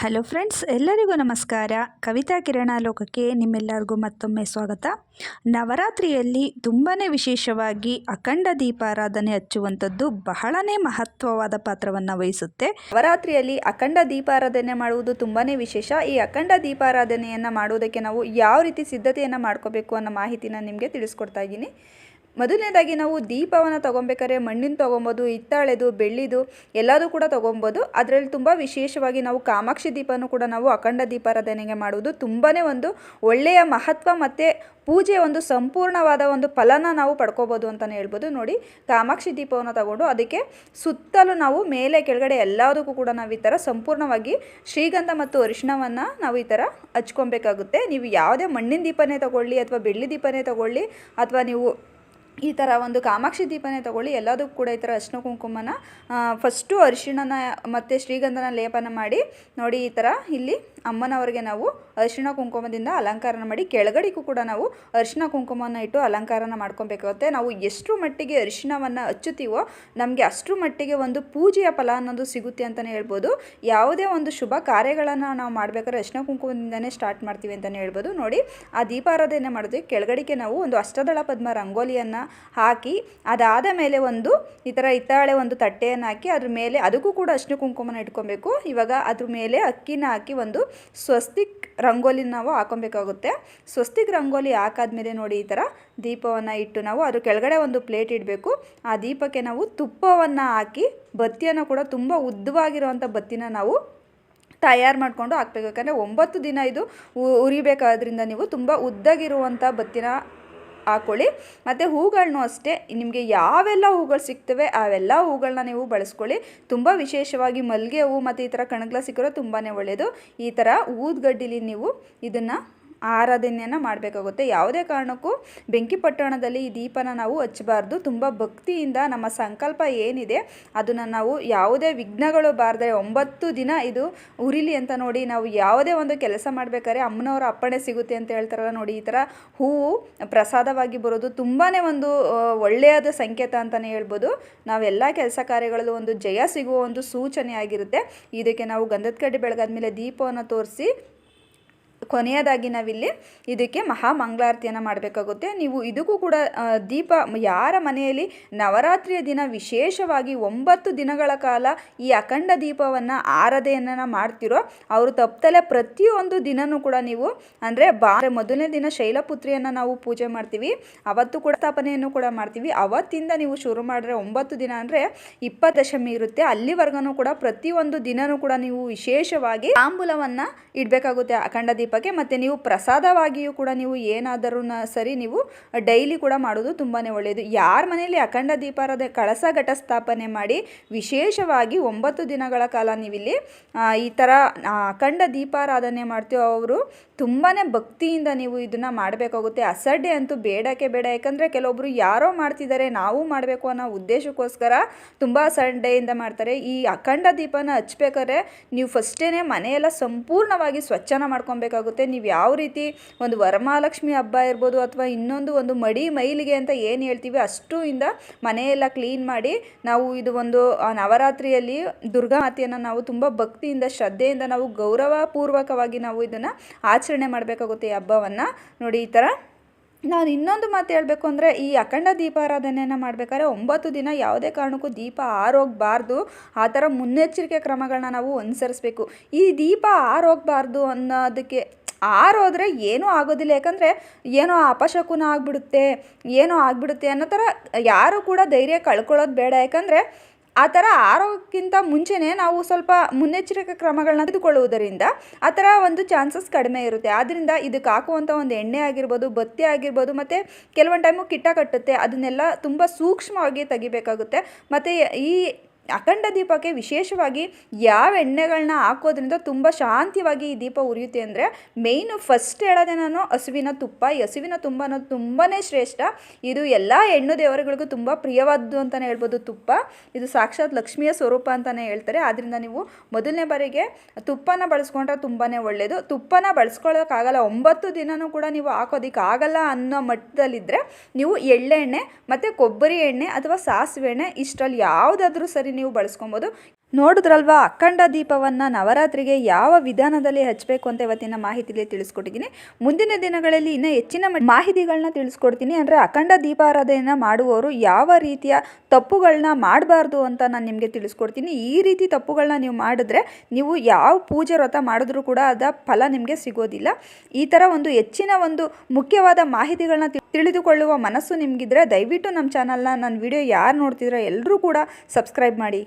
Hello friends ಎಲ್ಲರಿಗೂ ನಮಸ್ಕಾರ. ಕವಿತಾ ಕಿರಣ ಲೋಕಕ್ಕೆ ನಿಮ್ಮೆಲ್ಲರಿಗೂ ಮತ್ತೊಮ್ಮೆ ಸ್ವಾಗತ. ನವರಾತ್ರಿಯಲ್ಲಿ ತುಂಬಾ ವಿಶೇಷವಾಗಿ ಅಖಂಡ ದೀಪಾರಾಧನೆ ಹಚ್ಚುವಂಥದ್ದು ಬಹಳನೇ ಮಹತ್ವವಾದ ಪಾತ್ರವನ್ನು ವಹಿಸುತ್ತೆ. ನವರಾತ್ರಿಯಲ್ಲಿ ಅಖಂಡ ದೀಪಾರಾಧನೆ ಮಾಡುವುದು ತುಂಬಾ ವಿಶೇಷ. ಈ ಅಖಂಡ ದೀಪಾರಾಧನೆಯನ್ನು ಮಾಡುವುದಕ್ಕೆ ನಾವು ಯಾವ ರೀತಿ ಸಿದ್ಧತೆಯನ್ನು ಮಾಡ್ಕೋಬೇಕು ಅನ್ನೋ ಮಾಹಿತಿನ ನಿಮಗೆ ತಿಳಿಸ್ಕೊಡ್ತಾ ಇದ್ದೀನಿ. ಮೊದಲನೇದಾಗಿ ನಾವು ದೀಪವನ್ನು ತೊಗೊಬೇಕಾದ್ರೆ ಮಣ್ಣಿನ ತೊಗೊಬೋದು, ಹಿತ್ತಾಳೆದು, ಬೆಳ್ಳಿದು ಎಲ್ಲದೂ ಕೂಡ ತೊಗೊಬೋದು. ಅದರಲ್ಲಿ ತುಂಬ ವಿಶೇಷವಾಗಿ ನಾವು ಕಾಮಾಕ್ಷಿ ದೀಪನೂ ಕೂಡ ನಾವು ಅಖಂಡ ದೀಪಾರಾಧನೆಗೆ ಮಾಡುವುದು. ತುಂಬಾ ಒಂದು ಒಳ್ಳೆಯ ಮಹತ್ವ ಮತ್ತು ಪೂಜೆ ಒಂದು ಸಂಪೂರ್ಣವಾದ ಒಂದು ಫಲನ ನಾವು ಪಡ್ಕೋಬೋದು ಅಂತಲೇ ಹೇಳ್ಬೋದು. ನೋಡಿ, ಕಾಮಾಕ್ಷಿ ದೀಪವನ್ನು ತಗೊಂಡು ಅದಕ್ಕೆ ಸುತ್ತಲೂ ನಾವು ಮೇಲೆ ಕೆಳಗಡೆ ಎಲ್ಲದಕ್ಕೂ ಕೂಡ ನಾವು ಈ ಥರ ಸಂಪೂರ್ಣವಾಗಿ ಶ್ರೀಗಂಧ ಮತ್ತು ಅರಿಶಿಣವನ್ನು ನಾವು ಈ ಥರ ಹಚ್ಕೊಬೇಕಾಗುತ್ತೆ. ನೀವು ಯಾವುದೇ ಮಣ್ಣಿನ ದೀಪನೇ ತಗೊಳ್ಳಿ ಅಥವಾ ಬೆಳ್ಳಿ ದೀಪನೇ ತಗೊಳ್ಳಿ ಅಥವಾ ನೀವು ಈ ಥರ ಒಂದು ಕಾಮಾಕ್ಷಿ ದೀಪನೇ ತಗೊಳ್ಳಿ. ಎಲ್ಲದಕ್ಕೂ ಕೂಡ ಈ ಥರ ಅರ್ಶಿನ ಕುಂಕುಮನ ಫಸ್ಟು ಅರಿಶಿಣನ ಮತ್ತು ಶ್ರೀಗಂಧನ ಲೇಪನ ಮಾಡಿ, ನೋಡಿ ಈ ಥರ ಇಲ್ಲಿ ಅಮ್ಮನವರಿಗೆ ನಾವು ಅರಿಶಿಣ ಕುಂಕುಮದಿಂದ ಅಲಂಕಾರನ ಮಾಡಿ, ಕೆಳಗಡೆಗೂ ಕೂಡ ನಾವು ಅರಿಶಿಣ ಕುಂಕುಮವನ್ನು ಇಟ್ಟು ಅಲಂಕಾರನ ಮಾಡ್ಕೊಬೇಕಾಗುತ್ತೆ. ನಾವು ಎಷ್ಟು ಮಟ್ಟಿಗೆ ಅರಿಶಿಣವನ್ನು ಹಚ್ಚುತ್ತೀವೋ, ನಮಗೆ ಅಷ್ಟರ ಮಟ್ಟಿಗೆ ಒಂದು ಪೂಜೆಯ ಫಲ ಅನ್ನೋದು ಸಿಗುತ್ತೆ ಅಂತಲೇ ಹೇಳ್ಬೋದು. ಯಾವುದೇ ಒಂದು ಶುಭ ಕಾರ್ಯಗಳನ್ನು ನಾವು ಮಾಡಬೇಕಾದ್ರೆ ಅರಿಶಿಣ ಕುಂಕುಮದಿಂದನೇ ಸ್ಟಾರ್ಟ್ ಮಾಡ್ತೀವಿ ಅಂತಲೇ ಹೇಳ್ಬೋದು. ನೋಡಿ, ಆ ದೀಪಾರಾಧನೆ ಮಾಡಿದ್ವಿ ಕೆಳಗಡೆಗೆ ನಾವು ಒಂದು ಅಷ್ಟದಳ ಪದ್ಮ ರಂಗೋಲಿಯನ್ನು ಹಾಕಿ ಅದಾದ ಮೇಲೆ ಒಂದು ಈ ಥರ ಹಿತ್ತಾಳೆ ಒಂದು ತಟ್ಟೆಯನ್ನು ಹಾಕಿ ಅದ್ರ ಮೇಲೆ ಅದಕ್ಕೂ ಕೂಡ ಅರಿಶಿನ ಕುಂಕುಮನ ಇಟ್ಕೊಬೇಕು. ಇವಾಗ ಅದ್ರ ಮೇಲೆ ಅಕ್ಕಿನ ಹಾಕಿ ಒಂದು ಸ್ವಸ್ತಿಕ್ ರಂಗೋಲಿನ ನಾವು ಹಾಕೊಬೇಕಾಗುತ್ತೆ. ಸ್ವಸ್ತಿಕ್ ರಂಗೋಲಿ ಹಾಕಾದ್ಮೇಲೆ ನೋಡಿ ಈ ಥರ ದೀಪವನ್ನು ಇಟ್ಟು ನಾವು ಅದ್ರ ಕೆಳಗಡೆ ಒಂದು ಪ್ಲೇಟ್ ಇಡಬೇಕು. ಆ ದೀಪಕ್ಕೆ ನಾವು ತುಪ್ಪವನ್ನು ಹಾಕಿ ಬತ್ತಿಯನ್ನು ಕೂಡ ತುಂಬ ಉದ್ದವಾಗಿರುವಂಥ ಬತ್ತಿನ ನಾವು ತಯಾರು ಮಾಡಿಕೊಂಡು ಹಾಕ್ಬೇಕು. ಯಾಕಂದರೆ ಒಂಬತ್ತು ದಿನ ಇದು ಉರಿಬೇಕಾದ್ರಿಂದ ನೀವು ತುಂಬ ಉದ್ದಗಿರುವಂಥ ಬತ್ತಿನ ಹಾಕ್ಕೊಳ್ಳಿ ಮತ್ತು ಹೂಗಳನ್ನೂ ಅಷ್ಟೇ, ನಿಮಗೆ ಯಾವೆಲ್ಲ ಹೂಗಳು ಸಿಗ್ತವೆ ಅವೆಲ್ಲ ಹೂಗಳನ್ನ ನೀವು ಬಳಸ್ಕೊಳ್ಳಿ. ತುಂಬ ವಿಶೇಷವಾಗಿ ಮಲ್ಲಿಗೆ ಹೂವು ಮತ್ತು ಈ ಥರ ಕಣಗ್ಲ ಸಿಕ್ಕಿರೋ ತುಂಬಾ ಒಳ್ಳೆಯದು ಈ ಥರ ಊದ್ಗಡ್ಡಿಲಿ ನೀವು ಇದನ್ನು ಆರಾಧನೆಯನ್ನು ಮಾಡಬೇಕಾಗುತ್ತೆ. ಯಾವುದೇ ಕಾರಣಕ್ಕೂ ಬೆಂಕಿ ಪಟ್ಟಣದಲ್ಲಿ ಈ ದೀಪನ ನಾವು ಹಚ್ಚಬಾರ್ದು. ತುಂಬ ಭಕ್ತಿಯಿಂದ ನಮ್ಮ ಸಂಕಲ್ಪ ಏನಿದೆ ಅದನ್ನು ನಾವು ಯಾವುದೇ ವಿಘ್ನಗಳು ಬಾರದೆ ಒಂಬತ್ತು ದಿನ ಇದು ಉರಿಲಿ ಅಂತ ನೋಡಿ ನಾವು ಯಾವುದೇ ಒಂದು ಕೆಲಸ ಮಾಡಬೇಕಾದ್ರೆ ಅಮ್ಮನವರ ಅಪ್ಪಣೆ ಸಿಗುತ್ತೆ ಅಂತ ಹೇಳ್ತಾರಲ್ಲ ನೋಡಿ ಈ ಥರ ಹೂವು ಪ್ರಸಾದವಾಗಿ ಬರೋದು ತುಂಬಾ ಒಂದು ಒಳ್ಳೆಯದ ಸಂಕೇತ ಅಂತಲೇ ಹೇಳ್ಬೋದು. ನಾವೆಲ್ಲ ಕೆಲಸ ಕಾರ್ಯಗಳಲ್ಲೂ ಒಂದು ಜಯ ಸಿಗುವ ಒಂದು ಸೂಚನೆ ಆಗಿರುತ್ತೆ. ಇದಕ್ಕೆ ನಾವು ಗಂಧದ ಕಡ್ಡಿ ಬೆಳಗಾದ್ಮೇಲೆ ದೀಪವನ್ನು ತೋರಿಸಿ ಕೊನೆಯದಾಗಿ ನಾವಿಲ್ಲಿ ಇದಕ್ಕೆ ಮಹಾ ಮಂಗಳಾರತಿಯನ್ನು ಮಾಡಬೇಕಾಗುತ್ತೆ. ನೀವು ಇದಕ್ಕೂ ಕೂಡ ದೀಪ, ಯಾರ ಮನೆಯಲ್ಲಿ ನವರಾತ್ರಿಯ ದಿನ ವಿಶೇಷವಾಗಿ ಒಂಬತ್ತು ದಿನಗಳ ಕಾಲ ಈ ಅಖಂಡ ದೀಪವನ್ನು ಆರಾಧೆಯನ್ನು ಮಾಡ್ತಿರೋ, ಅವರು ತಪ್ಪಲೆ ಪ್ರತಿಯೊಂದು ದಿನವೂ ಕೂಡ ನೀವು, ಅಂದರೆ ಬಾ ಮೊದಲನೇ ದಿನ ಶೈಲಪುತ್ರಿಯನ್ನು ನಾವು ಪೂಜೆ ಮಾಡ್ತೀವಿ. ಅವತ್ತು ಕೂಡ ಸ್ಥಾಪನೆಯನ್ನು ಕೂಡ ಮಾಡ್ತೀವಿ. ಅವತ್ತಿಂದ ನೀವು ಶುರು ಮಾಡಿದ್ರೆ ಒಂಬತ್ತು ದಿನ ಅಂದರೆ ಇಪ್ಪತ್ತಶಮಿ ಇರುತ್ತೆ. ಅಲ್ಲಿವರೆಗೂ ಕೂಡ ಪ್ರತಿಯೊಂದು ದಿನವೂ ಕೂಡ ನೀವು ವಿಶೇಷವಾಗಿ ತಾಂಬೂಲವನ್ನು ಇಡಬೇಕಾಗುತ್ತೆ ಅಖಂಡ ದೀಪ ದೀಪಕ್ಕೆ ಮತ್ತು ನೀವು ಪ್ರಸಾದವಾಗಿಯೂ ಕೂಡ ನೀವು ಏನಾದರೂ ಸರಿ ನೀವು ಡೈಲಿ ಕೂಡ ಮಾಡೋದು ತುಂಬಾ ಒಳ್ಳೆಯದು ಯಾರ ಮನೆಯಲ್ಲಿ ಅಖಂಡ ದೀಪಾರದ ಕಳಸ ಘಟ ಸ್ಥಾಪನೆ ಮಾಡಿ ವಿಶೇಷವಾಗಿ ಒಂಬತ್ತು ದಿನಗಳ ಕಾಲ ನೀವಿಲ್ಲಿ ಈ ಥರ ಅಖಂಡ ದೀಪಾರಾಧನೆ ಮಾಡ್ತೀವೋ ಅವರು ತುಂಬಾ ಭಕ್ತಿಯಿಂದ ನೀವು ಇದನ್ನು ಮಾಡಬೇಕಾಗುತ್ತೆ. ಅಸಡ್ಡೆ ಅಂತೂ ಬೇಡಕ್ಕೆ ಬೇಡ. ಯಾಕಂದರೆ ಕೆಲವೊಬ್ಬರು ಯಾರೋ ಮಾಡ್ತಿದ್ದಾರೆ, ನಾವು ಮಾಡಬೇಕು ಅನ್ನೋ ಉದ್ದೇಶಕ್ಕೋಸ್ಕರ ತುಂಬ ಅಸಡ್ಡೆಯಿಂದ ಮಾಡ್ತಾರೆ. ಈ ಅಖಂಡ ದೀಪನ ಹಚ್ಬೇಕಾದ್ರೆ ನೀವು ಫಸ್ಟೇ ಮನೆಯೆಲ್ಲ ಸಂಪೂರ್ಣವಾಗಿ ಸ್ವಚ್ಛನ ಮಾಡ್ಕೊಬೇಕಾಗುತ್ತೆ ನೀವು ಯಾವ ರೀತಿ ಒಂದು ವರಮಹಾಲಕ್ಷ್ಮಿ ಹಬ್ಬ ಇರ್ಬೋದು ಅಥವಾ ಇನ್ನೊಂದು ಒಂದು ಮಡಿ ಮೈಲಿಗೆ ಅಂತ ಏನು ಹೇಳ್ತೀವಿ ಅಷ್ಟು ಇಂದ ಮನೆಯೆಲ್ಲ ಕ್ಲೀನ್ ಮಾಡಿ ನಾವು ಇದು ಒಂದು ನವರಾತ್ರಿಯಲ್ಲಿ ದುರ್ಗಾ ಮಾತೆಯನ್ನು ನಾವು ತುಂಬ ಭಕ್ತಿಯಿಂದ, ಶ್ರದ್ಧೆಯಿಂದ, ನಾವು ಗೌರವಪೂರ್ವಕವಾಗಿ ನಾವು ಇದನ್ನು ಆಚರಣೆ ಮಾಡಬೇಕಾಗುತ್ತೆ ಈ ಹಬ್ಬವನ್ನು. ನೋಡಿ ಈ ಥರ ನಾನು ಇನ್ನೊಂದು ಮಾತು ಹೇಳಬೇಕು ಅಂದರೆ, ಈ ಅಖಂಡ ದೀಪಾರಾಧನೆಯನ್ನು ಮಾಡಬೇಕಾದ್ರೆ ಒಂಬತ್ತು ದಿನ ಯಾವುದೇ ಕಾರಣಕ್ಕೂ ದೀಪ ಆರೋಗಬಾರ್ದು. ಆ ಥರ ಮುನ್ನೆಚ್ಚರಿಕೆ ಕ್ರಮಗಳನ್ನ ನಾವು ಅನುಸರಿಸ್ಬೇಕು. ಈ ದೀಪ ಆರೋಗಬಾರ್ದು ಅನ್ನೋದಕ್ಕೆ ಆರೋದ್ರೆ ಏನೂ ಆಗೋದಿಲ್ಲ. ಯಾಕಂದರೆ, ಏನೋ ಅಪಶಕುನ ಆಗಿಬಿಡುತ್ತೆ, ಏನೋ ಆಗಿಬಿಡುತ್ತೆ ಅನ್ನೋ ಥರ ಯಾರೂ ಕೂಡ ಧೈರ್ಯ ಕಳ್ಕೊಳ್ಳೋದು ಬೇಡ. ಯಾಕಂದರೆ ಆ ಥರ ಆರೋಗ್ಯಕ್ಕಿಂತ ಮುಂಚೆನೇ ನಾವು ಸ್ವಲ್ಪ ಮುನ್ನೆಚ್ಚರಿಕೆ ಕ್ರಮಗಳನ್ನ ತೆಗೆದುಕೊಳ್ಳುವುದರಿಂದ ಆ ಥರ ಒಂದು ಚಾನ್ಸಸ್ ಕಡಿಮೆ ಇರುತ್ತೆ. ಆದ್ದರಿಂದ ಇದಕ್ಕೆ ಹಾಕುವಂಥ ಒಂದು ಎಣ್ಣೆ ಆಗಿರ್ಬೋದು, ಬತ್ತಿ ಆಗಿರ್ಬೋದು, ಮತ್ತು ಕೆಲವೊಂದು ಟೈಮು ಕಿಟ್ಟ ಕಟ್ಟುತ್ತೆ. ಅದನ್ನೆಲ್ಲ ತುಂಬ ಸೂಕ್ಷ್ಮವಾಗಿ ತೆಗಿಬೇಕಾಗುತ್ತೆ. ಮತ್ತು ಈ ಅಖಂಡ ದೀಪಕ್ಕೆ ವಿಶೇಷವಾಗಿ ಯಾವ ಎಣ್ಣೆಗಳನ್ನ ಹಾಕೋದ್ರಿಂದ ತುಂಬ ಶಾಂತಿಯಾಗಿ ಈ ದೀಪ ಉರಿಯುತ್ತೆ ಅಂದರೆ ಮೇಯ್ನು ಫಸ್ಟ್ ಹೇಳೋದೆ ನಾನು ಹಸುವಿನ ತುಪ್ಪ. ಈ ಹಸುವಿನ ತುಂಬ ಅನ್ನೋದು ತುಂಬಾ ಶ್ರೇಷ್ಠ. ಇದು ಎಲ್ಲ ಹೆಣ್ಣು ದೇವರುಗಳಿಗೂ ತುಂಬ ಪ್ರಿಯವಾದ್ದು ಅಂತಲೇ ಹೇಳ್ಬೋದು ತುಪ್ಪ. ಇದು ಸಾಕ್ಷಾತ್ ಲಕ್ಷ್ಮಿಯ ಸ್ವರೂಪ ಅಂತಲೇ ಹೇಳ್ತಾರೆ. ಆದ್ದರಿಂದ ನೀವು ಮೊದಲನೇ ಬಾರಿಗೆ ತುಪ್ಪನ ಬಳಸ್ಕೊಂಡ್ರೆ ತುಂಬಾ ಒಳ್ಳೆಯದು ತುಪ್ಪನ ಬಳಸ್ಕೊಳ್ಳೋಕ್ಕಾಗಲ್ಲ, ಒಂಬತ್ತು ದಿನವೂ ಕೂಡ ನೀವು ಹಾಕೋದಕ್ಕಾಗಲ್ಲ ಅನ್ನೋ ಮಟ್ಟದಲ್ಲಿದ್ದರೆ ನೀವು ಎಳ್ಳೆಣ್ಣೆ ಮತ್ತು ಕೊಬ್ಬರಿ ಎಣ್ಣೆ ಅಥವಾ ಸಾಸಿವೆ ಎಣ್ಣೆ ಇಷ್ಟರಲ್ಲಿ ಯಾವುದಾದ್ರೂ ಸರಿ ನೀವು ಬಳಸ್ಕೊಬೋದು. ನೋಡಿದ್ರಲ್ವಾ, ಅಖಂಡ ದೀಪವನ್ನು ನವರಾತ್ರಿಗೆ ಯಾವ ವಿಧಾನದಲ್ಲಿ ಹಚ್ಚಬೇಕು ಅಂತ ಇವತ್ತಿನ ಮಾಹಿತಿಲಿ ತಿಳಿಸ್ಕೊಟ್ಟಿದ್ದೀನಿ. ಮುಂದಿನ ದಿನಗಳಲ್ಲಿ ಇನ್ನೂ ಹೆಚ್ಚಿನ ಮಾಹಿತಿಗಳನ್ನ ತಿಳಿಸ್ಕೊಡ್ತೀನಿ. ಅಂದರೆ ಅಖಂಡ ದೀಪಾರಾಧನೆಯನ್ನು ಮಾಡುವವರು ಯಾವ ರೀತಿಯ ತಪ್ಪುಗಳನ್ನ ಮಾಡಬಾರ್ದು ಅಂತ ನಾನು ನಿಮಗೆ ತಿಳಿಸ್ಕೊಡ್ತೀನಿ. ಈ ರೀತಿ ತಪ್ಪುಗಳನ್ನ ನೀವು ಮಾಡಿದ್ರೆ ನೀವು ಯಾವ ಪೂಜೆ ವ್ರತ ಮಾಡಿದ್ರೂ ಕೂಡ ಅದ ಫಲ ನಿಮಗೆ ಸಿಗೋದಿಲ್ಲ. ಈ ಥರ ಒಂದು ಹೆಚ್ಚಿನ ಒಂದು ಮುಖ್ಯವಾದ ಮಾಹಿತಿಗಳನ್ನ ತಿಳಿದುಕೊಳ್ಳುವ ಮನಸ್ಸು ನಿಮಗಿದ್ರೆ ದಯವಿಟ್ಟು ನಮ್ಮ ಚಾನಲ್ನ ನನ್ನ ವಿಡಿಯೋ ಯಾರು ನೋಡ್ತಿದ್ರೋ ಎಲ್ಲರೂ ಕೂಡ ಸಬ್ಸ್ಕ್ರೈಬ್ ಮಾಡಿ.